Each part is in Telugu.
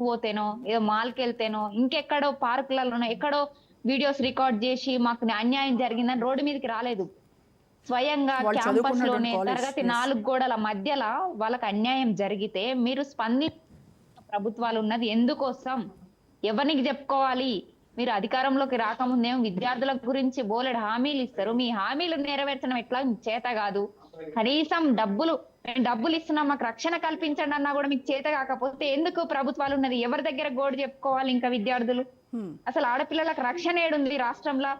పోతేనో ఏదో మాల్కి వెళ్తేనో ఇంకెక్కడో పార్కులలో ఎక్కడో వీడియోస్ రికార్డ్ చేసి మాకు అన్యాయం జరిగిందని రోడ్డు మీదకి రాలేదు. స్వయంగా క్యాంపస్లోనే తరగతి. నాలుగు గోడల మధ్యలో వాళ్ళకి అన్యాయం జరిగితే మీరు స్పంది ప్రభుత్వాలు ఉన్నది ఎందుకోసం? ఎవరికి చెప్పుకోవాలి? మీరు అధికారంలోకి రాకముందేమో విద్యార్థుల గురించి బోలెడు హామీలు ఇస్తారు. మీ హామీలు నెరవేర్చడం ఎట్లా? చేత కాదు. కనీసం డబ్బులు మేము డబ్బులు ఇస్తున్నాం మాకు రక్షణ కల్పించండి అన్నా కూడా మీకు చేత కాకపోతే ఎందుకు ప్రభుత్వాలు ఉన్నది? ఎవరి దగ్గర గోడు చెప్పుకోవాలి ఇంకా విద్యార్థులు. అసలు ఆడపిల్లలకు రక్షణ ఏడుంది రాష్ట్రంలో?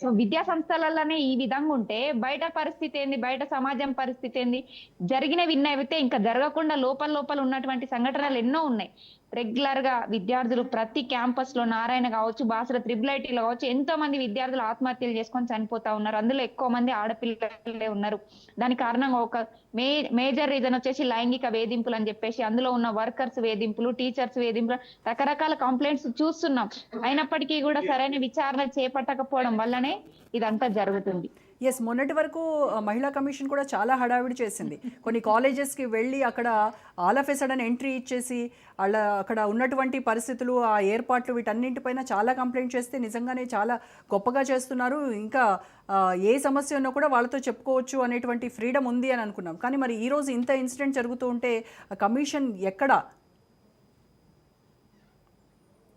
సో విద్యా సంస్థలలోనే ఈ విధంగా ఉంటే బయట పరిస్థితి ఏంది? బయట సమాజం పరిస్థితి ఏంది? జరిగినవి విన్నవితే ఇంకా జరగకుండా లోపల లోపల ఉన్నటువంటి సంఘటనలు ఎన్నో ఉన్నాయి. రెగ్యులర్గా విద్యార్థులు ప్రతి క్యాంపస్లో నారాయణ కావచ్చు బాసర త్రిబుల్ ఐటీలో కావచ్చు ఎంతో మంది విద్యార్థులు ఆత్మహత్యలు చేసుకొని చనిపోతా ఉన్నారు. అందులో ఎక్కువ మంది ఆడపిల్లలే ఉన్నారు. దానికి కారణంగా ఒక మే మేజర్ రీజన్ వచ్చేసి లైంగిక వేధింపులు అని చెప్పేసి అందులో ఉన్న వర్కర్స్ వేధింపులు టీచర్స్ వేధింపులు రకరకాల కంప్లైంట్స్ చూస్తున్నాం. అయినప్పటికీ కూడా సరైన విచారణ చేపట్టకపోవడం వల్లనే ఇదంతా జరుగుతుంది. ఎస్ మొన్నటి వరకు మహిళా కమిషన్ కూడా చాలా హడావిడి చేసింది. కొన్ని కాలేజెస్కి వెళ్ళి అక్కడ all of a sudden entry ఇచ్చేసి వాళ్ళ అక్కడ ఉన్నటువంటి పరిస్థితులు ఆ ఏర్పాట్లు వీటన్నింటిపైన చాలా కంప్లైంట్ చేస్తే నిజంగానే చాలా గొప్పగా చేస్తున్నారు. ఇంకా ఏ సమస్య ఉన్నా కూడా వాళ్ళతో చెప్పుకోవచ్చు అనేటువంటి ఫ్రీడమ్ ఉంది అని అనుకున్నాం. కానీ మరి ఈరోజు ఇంత ఇన్సిడెంట్ జరుగుతూ ఉంటే కమిషన్ ఎక్కడ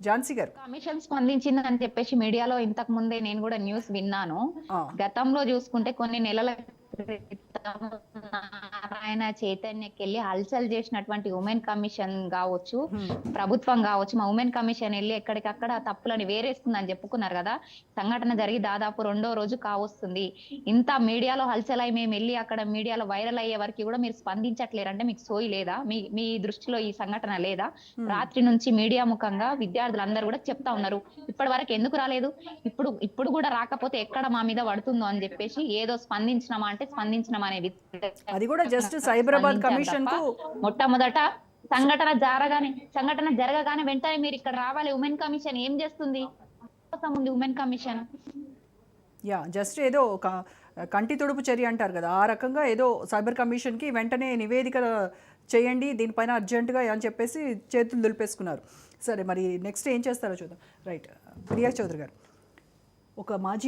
ఝాన్సీ గారు. కమిషన్ స్పందించింది అని చెప్పేసి మీడియాలో ఇంతకు ముందే నేను కూడా న్యూస్ విన్నాను. గతంలో చూసుకుంటే కొన్ని నెలల క్రితం నారాయణ చైతన్యకి వెళ్ళి హల్చల్ చేసినటువంటి ఉమెన్ కమిషన్ కావచ్చు. ప్రభుత్వం కావచ్చు మా ఉమెన్ కమిషన్ వెళ్ళి ఎక్కడికక్కడ తప్పులని వేరేస్తుందని చెప్పుకున్నారు కదా. సంఘటన జరిగి దాదాపు రెండో రోజు కావస్తుంది. ఇంత మీడియాలో హల్చల్ అయి మేము వెళ్ళి అక్కడ మీడియాలో వైరల్ అయ్యే వరకు కూడా మీరు స్పందించట్లేరంటే మీకు సోయి లేదా? మీ మీ దృష్టిలో ఈ సంఘటన లేదా? రాత్రి నుంచి మీడియా ముఖంగా విద్యార్థులందరూ కూడా చెప్తా ఉన్నారు. ఇప్పటి వరకు ఎందుకు రాలేదు? ఇప్పుడు ఇప్పుడు కూడా రాకపోతే ఎక్కడ మా మీద పడుతుందో అని చెప్పేసి ఏదో స్పందించినామా అంటే స్పందించినామా అనే అది కూడా జస్ట్ సైబరాబాద్ కమిషన్కు మొట్టమొదట సంఘటన జరగానే సంఘటన జరగగానే వెంటనే మీరు ఇక్కడ రావాలి. ఉమెన్ కమిషన్ ఏం చేస్తుంది? కోసం ఉంది ఉమెన్ కమిషన్. యా జస్ట్ ఏదో ఒక కంటి తుడుపు చర్య అంటారు కదా. ఆ రకంగా ఏదో సైబర్ కమిషన్కి వెంటనే నివేదిక చేయండి దీనిపైన అర్జెంటుగా అని చెప్పేసి చేతులు దులిపేసుకున్నారు. సరే మరి నెక్స్ట్ ఏం చేస్తారో చూద్దాం. రైట్ ప్రియా చౌదరి గారు ఒక మాజీ